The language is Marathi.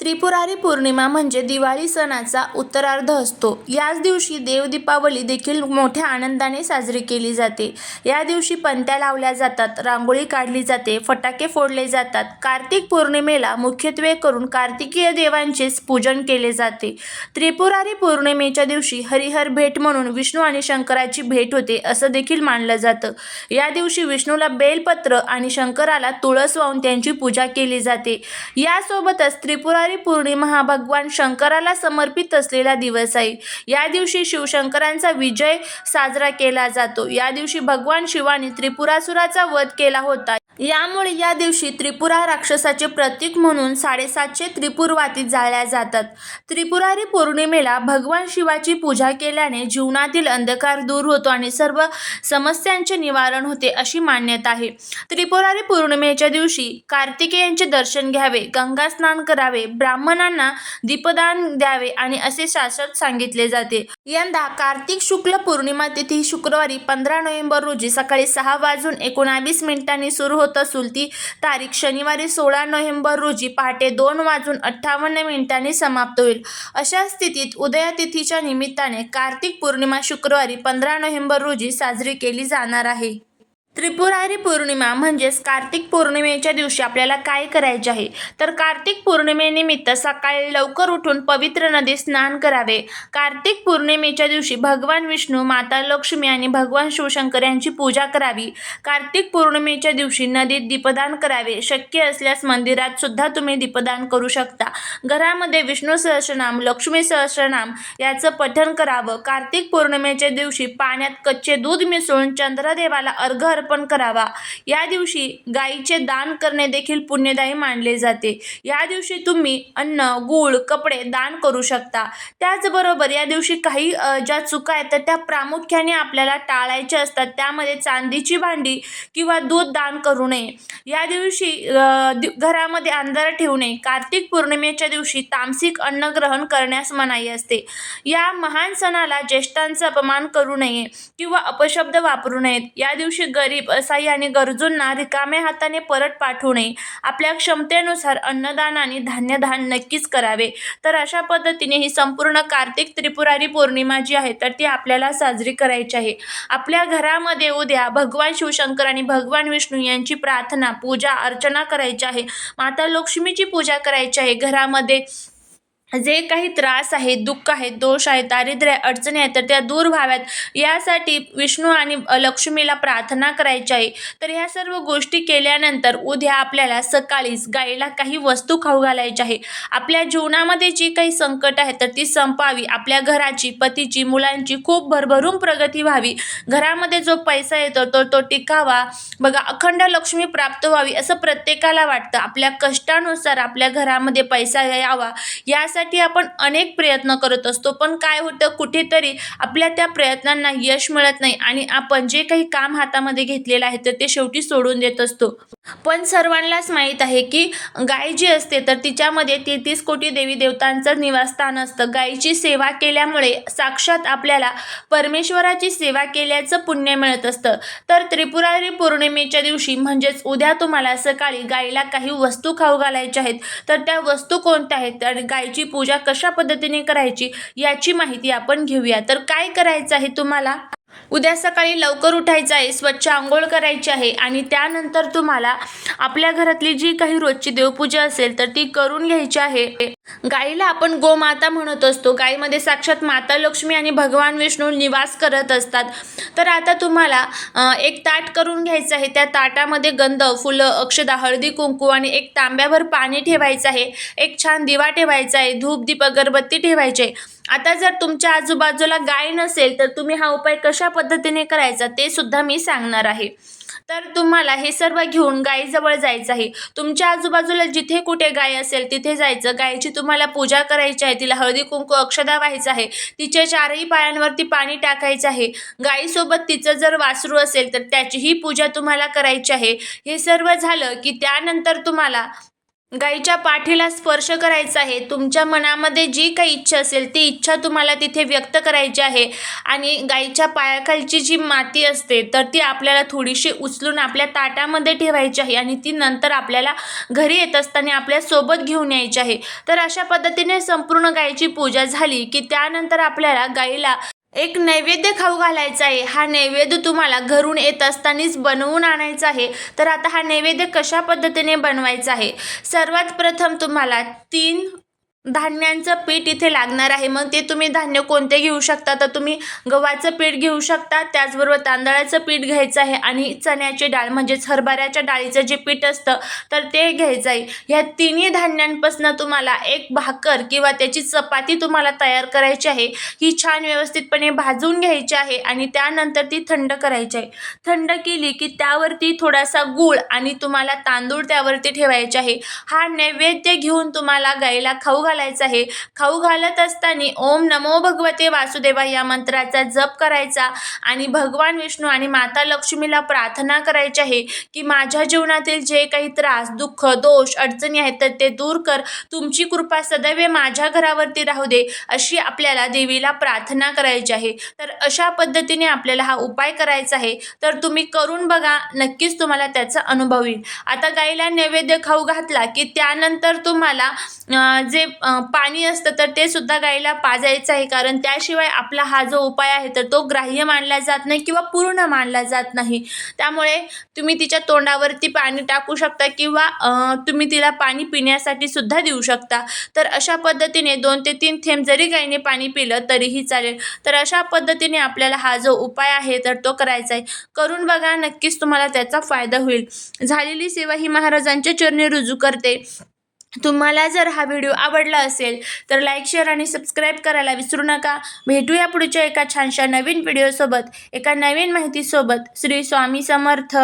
त्रिपुरारी पौर्णिमा म्हणजे दिवाळी सणाचा उत्तरार्ध असतो. याच दिवशी देवदीपावली देखील मोठ्या आनंदाने साजरी केली जाते. या दिवशी पणत्या लावल्या जातात, रांगोळी काढली जाते, फटाके फोडले जातात. कार्तिक पौर्णिमेला मुख्यत्वे करून कार्तिकीय देवांचेच पूजन केले जाते. त्रिपुरारी पौर्णिमेच्या दिवशी हरिहर भेट म्हणून विष्णू आणि शंकराची भेट होते असं देखील मानलं जातं. या दिवशी विष्णूला बेलपत्र आणि शंकराला तुळस वाहून त्यांची पूजा केली जाते. यासोबतच त्रिपुरा त्रिपुरारी पौर्णिमा हा भगवान शंकराला समर्पित असलेला दिवस आहे. या दिवशी शिवशंकरांचा विजय साजरा केला जातो. या दिवशी भगवान शिवाने त्रिपुरासुराचा वध केला होता. यामुळे या दिवशी त्रिपुरा राक्षसाचे प्रतीक म्हणून साडेसातशे त्रिपुरवाती जाळल्या जातात. त्रिपुरारी पौर्णिमेला भगवान शिवाची पूजा केल्याने जीवनातील अंधकार दूर होतो आणि सर्व समस्यांचे निवारण होते अशी मान्यता आहे. त्रिपुरारी पौर्णिमेच्या दिवशी कार्तिकेयांचे दर्शन घ्यावे, गंगा स्नान करावे, ब्राह्मणांना दीपदान द्यावे आणि असे शास्त्रात सांगितले जाते. यंदा कार्तिक शुक्ल पौर्णिमा तिथी शुक्रवारी पंधरा नोव्हेंबर रोजी सकाळी सहा वाजून एकोणावीस मिनिटांनी सुरू होत असून ती तारीख शनिवारी सोळा नोव्हेंबर रोजी पहाटे दोन वाजून अठ्ठावन्न मिनिटांनी समाप्त होईल. अशा स्थितीत उदया तिथीच्या निमित्ताने कार्तिक पौर्णिमा शुक्रवारी पंधरा नोव्हेंबर रोजी साजरी केली जाणार आहे. त्रिपुरारी पौर्णिमा म्हणजेच कार्तिक पौर्णिमेच्या दिवशी आपल्याला काय करायचे आहे? तर कार्तिक पौर्णिमेनिमित्त सकाळी लवकर उठून पवित्र नदीत स्नान करावे. कार्तिक पौर्णिमेच्या दिवशी भगवान विष्णू, माता लक्ष्मी आणि भगवान शिवशंकर यांची पूजा करावी. कार्तिक पौर्णिमेच्या दिवशी नदीत दीपदान करावे. शक्य असल्यास मंदिरात सुद्धा तुम्ही दीपदान करू शकता. घरामध्ये विष्णू सहस्रनाम लक्ष्मी सहस्रनाम याचं पठण करावं. कार्तिक पौर्णिमेच्या दिवशी पाण्यात कच्चे दूध मिसळून चंद्रदेवाला अर्घ अर्पण करावा. या दिवशी गायीचे दान करणे देखील पुण्यदायी मानले जाते. या दिवशी तुम्ही अन्न, गूळ, कपडे दान करू शकता. त्याचबरोबर या दिवशी काही ज्या चुका आहेत तर त्या प्रामुख्याने आपल्याला टाळायच्या असतात. त्यामध्ये चांदीची भांडी किंवा दूध दान करू नये. या दिवशी घरामध्ये अंधार ठेवू नये. कार्तिक पौर्णिमेच्या दिवशी तामसिक अन्न ग्रहण करण्यास मनाई असते. या महान सणाला ज्येष्ठांचा अपमान करू नये किंवा अपशब्द वापरू नयेत. या दिवशी गरीब, असहाय्य आणि गरजूंना रिकाम्या हाताने परत पाठवू नये. आपल्या क्षमतेनुसार अन्नदान आणि धान्यदान नक्कीच करावे. तर अशा पद्धतीने ही संपूर्ण कार्तिक त्रिपुरारी पौर्णिमा जी आहे तर ती आपल्याला साजरी करायची आहे. आपल्या घरामध्ये उद्या भगवान शिवशंकर आणि भगवान विष्णू यांची प्रार्थना, पूजा अर्चना करायची आहे. माता लक्ष्मीची पूजा करायची आहे. घरामध्ये जे काही त्रास आहेत, दुःख आहेत, दोष आहेत, दारिद्र्य आहे, अडचणी आहेत तर त्या दूर व्हाव्यात यासाठी विष्णू आणि लक्ष्मीला प्रार्थना करायची आहे. तर ह्या सर्व गोष्टी केल्यानंतर उद्या आपल्याला सकाळीच गायीला काही वस्तू खाऊ घालायच्या आहे. आपल्या जीवनामध्ये जी काही संकट आहेत तर ती संपावी. आपल्या घराची, पतीची, मुलांची खूप भरभरून प्रगती व्हावी. घरामध्ये जो पैसा येतो तो तो टिकावा. बघा अखंड लक्ष्मी प्राप्त व्हावी असं प्रत्येकाला वाटतं. आपल्या कष्टानुसार आपल्या घरामध्ये पैसा यावा यासाठी आपण अनेक प्रयत्न करत असतो. पण काय होतं कुठेतरी आपल्या त्या प्रयत्नांना यश मिळत नाही आणि आपण जे काही काम हातामध्ये घेतलेलं आहे तर ते शेवटी सोडून देत असतो. पण सर्वांनाच माहीत आहे की गाय जी असते तर तिच्यामध्ये तेहतीस कोटी देवी देवतांचं निवासस्थान असतं. गायीची सेवा केल्यामुळे साक्षात आपल्याला परमेश्वराची सेवा केल्याचं पुण्य मिळत असतं. तर त्रिपुरारी पौर्णिमेच्या दिवशी म्हणजेच उद्या तुम्हाला सकाळी गायीला काही वस्तू खाऊ घालायच्या आहेत. तर त्या वस्तू कोणत्या आहेत आणि गायीची पूजा कशा पद्धतीने करायची याची माहिती आपण घेऊया. तर काय करायचं आहे तुम्हाला? उद्या सकाळी लवकर उठायचं आहे, स्वच्छ आंघोळ करायची आहे आणि त्यानंतर तुम्हाला आपल्या घरातली जी काही रोजची देवपूजा असेल तर ती करून घ्यायची आहे. गायीला आपण गोमाता म्हणत असतो. गायीमध्ये साक्षात माता लक्ष्मी आणि भगवान विष्णू निवास करत असतात. तर आता तुम्हाला एक ताट करून घ्यायचं आहे. त्या ताटामध्ये गंध, फुलं, अक्षदा, हळदी, कुंकू आणि एक तांब्याभर पाणी ठेवायचं आहे. एक छान दिवा ठेवायचा आहे. धूप, दीप, अगरबत्ती ठेवायची आहे. आता जर तुमच्या आजूबाजूला गाय नसेल तर तुम्ही हा उपाय कशा पद्धतीने करायचा ते सुद्धा मी सांगणार आहे. तर तुम्हाला हे सर्व घेऊन गायीजवळ जायचं आहे. तुमच्या आजूबाजूला जिथे कुठे गाय असेल तिथे जायचं. गायीची तुम्हाला पूजा करायची आहे. तिला हळदी, कुंकू, अक्षदा व्हायचं आहे. तिच्या चारही पायांवरती पाणी टाकायचं आहे. गायीसोबत तिचं जर वासरू असेल तर त्याचीही पूजा तुम्हाला करायची आहे. हे सर्व झालं की त्यानंतर तुम्हाला गाईच्या पाठीला स्पर्श करायचा आहे. तुमच्या मनामध्ये जी काही इच्छा असेल ती इच्छा तुम्हाला तिथे व्यक्त करायची आहे. आणि गाईच्या पायाखालची जी माती असते तर ती आपल्याला थोडीशी उचलून आपल्या ताटामध्ये ठेवायची आहे आणि ती नंतर आपल्याला घरी येत असताना आपल्यासोबत घेऊन यायची आहे. तर अशा पद्धतीने संपूर्ण गायीची पूजा झाली की त्यानंतर आपल्याला गाईला एक नैवेद्य खाऊ घालायचा आहे. हा नैवेद्य तुम्हाला घरून येत असतानाच बनवून आणायचा आहे. तर आता हा नैवेद्य कशा पद्धतीने बनवायचा आहे? सर्वात प्रथम तुम्हाला तीन धान्यांचं पीठ इथे लागणार आहे. मग ते तुम्ही धान्य कोणते घेऊ शकता? तर तुम्ही गव्हाचं पीठ घेऊ शकता. त्याचबरोबर तांदळाचं पीठ घ्यायचं आहे आणि चण्याची डाळ म्हणजेच हरभऱ्याच्या डाळीचं जे पीठ असतं तर ते घ्यायचं आहे. ह्या तिन्ही धान्यांपासून तुम्हाला एक भाकर किंवा त्याची चपाती तुम्हाला तयार करायची आहे. ही छान व्यवस्थितपणे भाजून घ्यायची आहे आणि त्यानंतर ती थंड करायची आहे. थंड केली की त्यावरती थोडासा गूळ आणि तुम्हाला तांदूळ त्यावरती ठेवायचे आहे. हा नैवेद्य घेऊन तुम्हाला गाईला खाऊ घालायचा आहे. खाऊ घालत असताना ओम नमो भगवते वासुदेवा या मंत्राचा जप करायचा आणि भगवान विष्णू आणि माता लक्ष्मीला प्रार्थना करायची आहे की माझ्या जीवनातील जे काही त्रास दुःख दोष अडचणी आहेत तर ते दूर कर. तुमची कृपा सदैव माझ्या घरावरती राहू दे अशी आपल्याला देवीला प्रार्थना करायची आहे. तर अशा पद्धतीने आपल्याला हा उपाय करायचा आहे. तर तुम्ही करून बघा नक्कीच तुम्हाला त्याचा अनुभव येईल. आता गाईला नैवेद्य खाऊ घातला की त्यानंतर तुम्हाला जे पाणी असतं तर ते सुद्धा गाईला पाजायचं आहे. कारण त्याशिवाय आपला हा जो उपाय आहे तर तो ग्राह्य मानला जात नाही किंवा पूर्ण मानला जात नाही. त्यामुळे तुम्ही तिच्या तोंडावरती पाणी टाकू शकता किंवा तुम्ही तिला पाणी पिण्यासाठी सुद्धा देऊ शकता. तर अशा पद्धतीने दोन ते तीन थेंब जरी गाईने पाणी पिलं तरीही चालेल. तर अशा पद्धतीने आपल्याला हा जो उपाय आहे तर तो करायचा आहे. करून बघा नक्कीच तुम्हाला त्याचा फायदा होईल. झालेली सेवा ही महाराजांच्या चरणी रुजू करते. तुम्हाला जर हा व्हिडिओ आवडला असेल तर लाईक शेअर आणि सबस्क्राईब करायला विसरू नका. भेटूया पुढच्या एका छानशा नवीन व्हिडिओसोबत एका नवीन माहितीसोबत. श्री स्वामी समर्थ.